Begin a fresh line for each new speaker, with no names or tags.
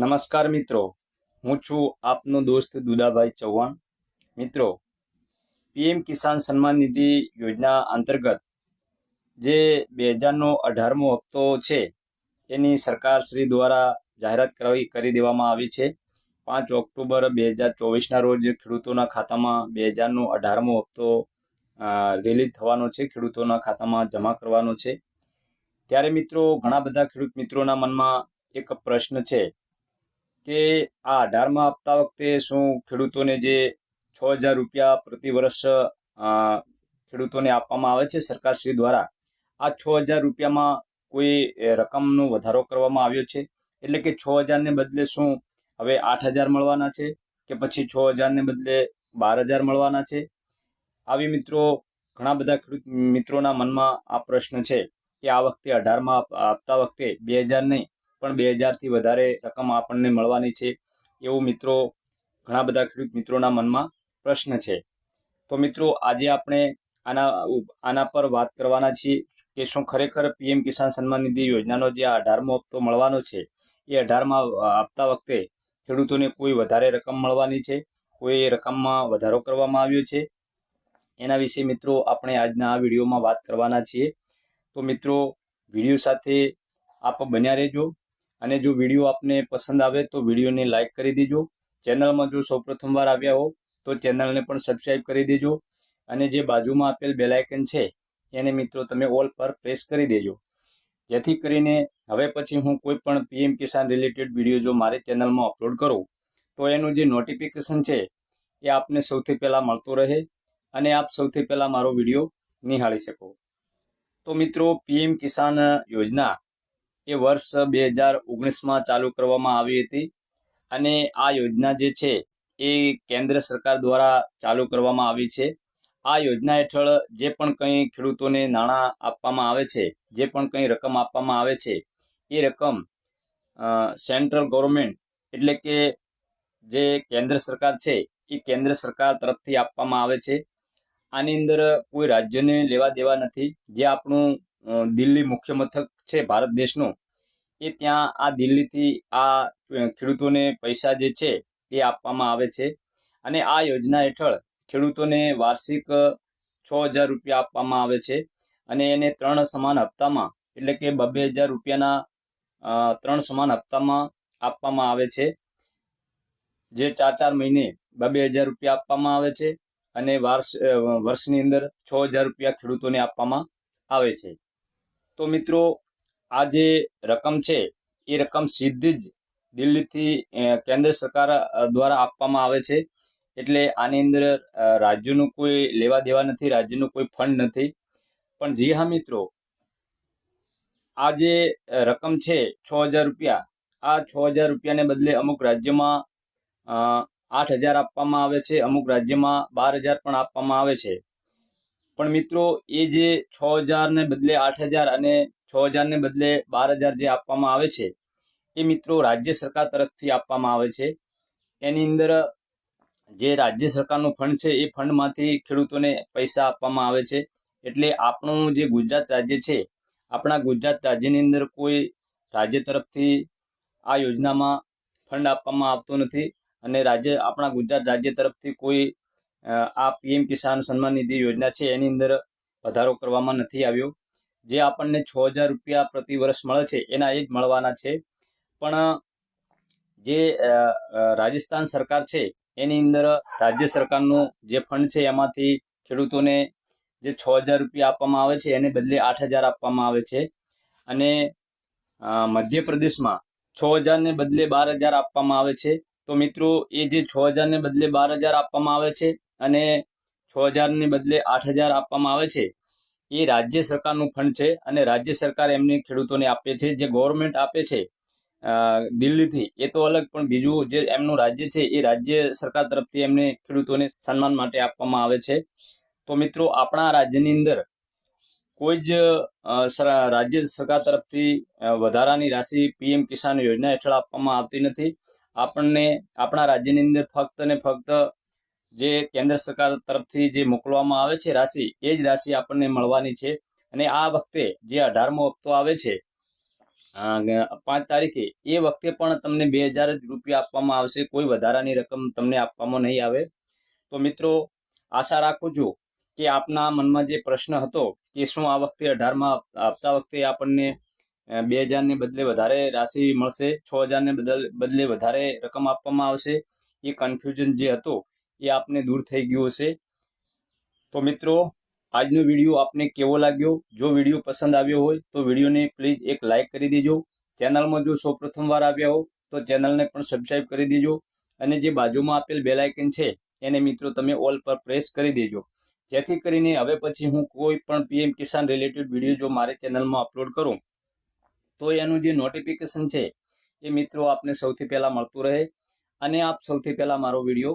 નમસ્કાર મિત્રો. હું છું આપનો દોસ્ત દુદાભાઈ ચૌહાણ. મિત્રો, પીએમ કિસાન સન્માન નિધિ યોજના અંતર્ગત જે બે હજારનો અઢારમો હપ્તો છે, એની સરકાર શ્રી દ્વારા જાહેરાત કરાવી, કરી દેવામાં આવી છે. પાંચ ઓક્ટોબર બે હજાર ચોવીસના રોજ ખેડૂતોના ખાતામાં બે હજારનો અઢારમો હપ્તો રિલીઝ થવાનો છે, ખેડૂતોના ખાતામાં જમા કરવાનો છે. ત્યારે મિત્રો, ઘણા બધા ખેડૂત મિત્રોના મનમાં એક પ્રશ્ન છે. કે આ અઢારમાં આપતા વખતે શું ખેડૂતોને જે છ હજાર રૂપિયા પ્રતિ વર્ષ ખેડૂતોને આપવામાં આવે છે સરકારશ્રી દ્વારા, આ છ હજાર રૂપિયામાં કોઈ રકમનો વધારો કરવામાં આવ્યો છે? એટલે કે છ હજારને બદલે શું હવે આઠ હજાર મળવાના છે કે પછી છ હજારને બદલે બાર હજાર મળવાના છે? આવી મિત્રો, ઘણા બધા ખેડૂત મિત્રોના મનમાં આ પ્રશ્ન છે કે આ વખતે અઢારમાં આપતા વખતે બે હજાર નહીં પણ બે હજારથી વધારે રકમ આપણને મળવાની છે. એવું મિત્રો ઘણા બધા ખેડૂત મિત્રોના મનમાં પ્રશ્ન છે. તો મિત્રો, આજે આપણે આના આના પર વાત કરવાના છીએ કે શું ખરેખર પીએમ કિસાન સન્માન નિધિ યોજનાનો જે આ અઢારમો હપ્તો મળવાનો છે, એ અઢારમાં આપતા વખતે ખેડૂતોને કોઈ વધારે રકમ મળવાની છે? કોઈ રકમમાં વધારો કરવામાં આવ્યો છે? એના વિશે મિત્રો આપણે આજના આ વિડીયોમાં વાત કરવાના છીએ. તો મિત્રો, વીડિયો સાથે આપ બન્યા રહેજો. અને જો વીડિયો આપને પસંદ આવે તો વિડીયોને લાઈક કરી દેજો. ચેનલમાં જો સૌ પ્રથમવાર આવ્યા હો, તો ચેનલને પણ સબસ્ક્રાઈબ કરી દેજો. અને જે બાજુમાં આપેલ બેલાયકન છે, એને મિત્રો તમે ઓલ પર પ્રેસ કરી દેજો. જેથી કરીને હવે પછી હું કોઈ પણ પીએમ કિસાન રિલેટેડ વીડિયો જો મારી ચેનલમાં અપલોડ કરું, તો એનું જે નોટિફિકેશન છે, એ આપને સૌથી પહેલાં મળતો રહે અને આપ સૌથી પહેલાં મારો વીડિયો નિહાળી શકો. તો મિત્રો પીએમ કિસાન યોજના એ વર્ષ બે હજાર ઓગણીસમાં ચાલુ કરવામાં આવી હતી. અને આ યોજના જે છે એ કેન્દ્ર સરકાર દ્વારા ચાલુ કરવામાં આવી છે. આ યોજના હેઠળ જે પણ કંઈ ખેડૂતોને નાણાં આપવામાં આવે છે, જે પણ કંઈ રકમ આપવામાં આવે છે, એ રકમ સેન્ટ્રલ ગવર્મેન્ટ એટલે કે જે કેન્દ્ર સરકાર છે, એ કેન્દ્ર સરકાર તરફથી આપવામાં આવે છે. આની અંદર કોઈ રાજ્યને લેવા દેવા નથી. જે આપણું દિલ્હી મુખ્ય મથક છે ભારત દેશનું, એ ત્યાં આ દિલ્હીથી આ ખેડૂતોને પૈસા જે છે એ આપવામાં આવે છે. અને આ યોજના હેઠળ ખેડૂતોને વાર્ષિક છ હજાર રૂપિયા આપવામાં આવે છે. અને એને ત્રણ સમાન હપ્તામાં, એટલે કે બબ્બે હજાર રૂપિયાના ત્રણ સમાન હપ્તામાં આપવામાં આવે છે. જે ચાર ચાર મહિને બબ્બે હજાર રૂપિયા આપવામાં આવે છે અને વર્ષ વર્ષની અંદર છ હજાર રૂપિયા ખેડૂતોને આપવામાં આવે છે. તો મિત્રો આ જે રકમ છે, એ રકમ સીધી જ દિલ્હીથી કેન્દ્ર સરકાર દ્વારા આપવામાં આવે છે. એટલે આની અંદર રાજ્યનું કોઈ લેવા દેવા નથી, રાજ્યનું કોઈ ફંડ નથી. પણ જી હા મિત્રો, આ જે રકમ છે, છ હજાર રૂપિયા, આ છ હજાર રૂપિયાને બદલે અમુક રાજ્યમાં આઠ હજાર આપવામાં આવે છે, અમુક રાજ્યમાં બાર હજાર પણ આપવામાં આવે છે. પણ મિત્રો, એ જે છ હજારને બદલે આઠ હજાર અને છ હજારને બદલે બાર હજાર જે આપવામાં આવે છે, એ મિત્રો રાજ્ય સરકાર તરફથી આપવામાં આવે છે. એની અંદર જે રાજ્ય સરકારનો ફંડ છે, એ ફંડમાંથી ખેડૂતોને પૈસા આપવામાં આવે છે. એટલે આપણું જે ગુજરાત રાજ્ય છે, આપણા ગુજરાત રાજ્યની અંદર કોઈ રાજ્ય તરફથી આ યોજનામાં ફંડ આપવામાં આવતો નથી અને રાજ્ય, આપણા ગુજરાત રાજ્ય તરફથી કોઈ આ પીએમ કિસાન સન્માન નિધિ યોજના છે, એની અંદર વધારો કરવામાં નથી આવ્યો. જે આપણને છ હજાર રૂપિયા પ્રતિ વર્ષ મળે છે, એના એ જ મળવાના છે. પણ, જે રાજસ્થાન સરકાર છે, એની અંદર રાજ્ય સરકારનું જે ફંડ છે, એમાંથી ખેડૂતોને જે છ હજાર રૂપિયા આપવામાં આવે છે, એને બદલે આઠ હજાર આપવામાં આવે છે. અને મધ્યપ્રદેશમાં છ હજારને બદલે બાર હજાર આપવામાં આવે છે. તો મિત્રો, એ જે છ હજારને બદલે બાર હજાર આપવામાં આવે છે અને છ હજારને બદલે આઠ હજાર આપવામાં આવે છે એ રાજ્ય સરકારનું ફંડ છે અને રાજ્ય સરકાર એમને ખેડૂતોને આપે છે. જે ગવર્મેન્ટ આપે છે દિલ્હીથી, એ તો અલગ, પણ બીજું જે એમનું રાજ્ય છે, એ રાજ્ય સરકાર તરફથી એમને ખેડૂતોને સન્માન માટે આપવામાં આવે છે. તો મિત્રો, આપણા રાજ્યની અંદર કોઈ જ રાજ્ય સરકાર તરફથી વધારાની રાશિ પીએમ કિસાન યોજના હેઠળ આપવામાં આવતી નથી. આપણને, આપણા રાજ્યની અંદર ફક્ત ને ફક્ત જે કેન્દ્ર સરકાર તરફથી જે મોકલવામાં આવે છે રાશિ, એ જ રાશિ આપણને મળવાની છે. અને આ વખતે જે અઢારમો હપ્તો આવે છે પાંચ તારીખે, એ વખતે પણ તમને બે હજાર જ રૂપિયા આપવામાં આવશે. કોઈ વધારાની રકમ તમને આપવામાં નહીં આવે. તો મિત્રો, આશા રાખું છું કે આપના મનમાં જે પ્રશ્ન હતો કે શું આ વખતે અઢારમાં આપતા વખતે આપણને બે હજારને બદલે વધારે રાશિ મળશે? છ હજારને બદલ, બદલે વધારે રકમ આપવામાં આવશે? એ કન્ફ્યુઝન જે હતો એ આપને દૂર થઈ ગયું હશે. તો મિત્રો, આજનો વીડિયો આપને કેવો લાગ્યો? જો વીડિયો પસંદ આવ્યો હોય, તો વિડીયોને પ્લીઝ એક લાઇક કરી દેજો. ચેનલમાં જો સૌ પ્રથમવાર આવ્યા હો, તો ચેનલને પણ સબસ્ક્રાઇબ કરી દેજો. અને જે બાજુમાં આપેલ બેલ આઇકન છે, એને મિત્રો તમે ઓલ પર પ્રેસ કરી દેજો. જેથી કરીને હવે પછી હું કોઈ પણ પીએમ કિસાન રિલેટેડ વીડિયો જો મારે ચેનલમાં અપલોડ કરું, તો એનું જે નોટિફિકેશન છે, એ મિત્રો આપને સૌથી પહેલાં મળતું રહે. અને આપ સૌથી પહેલાં મારો વીડિયો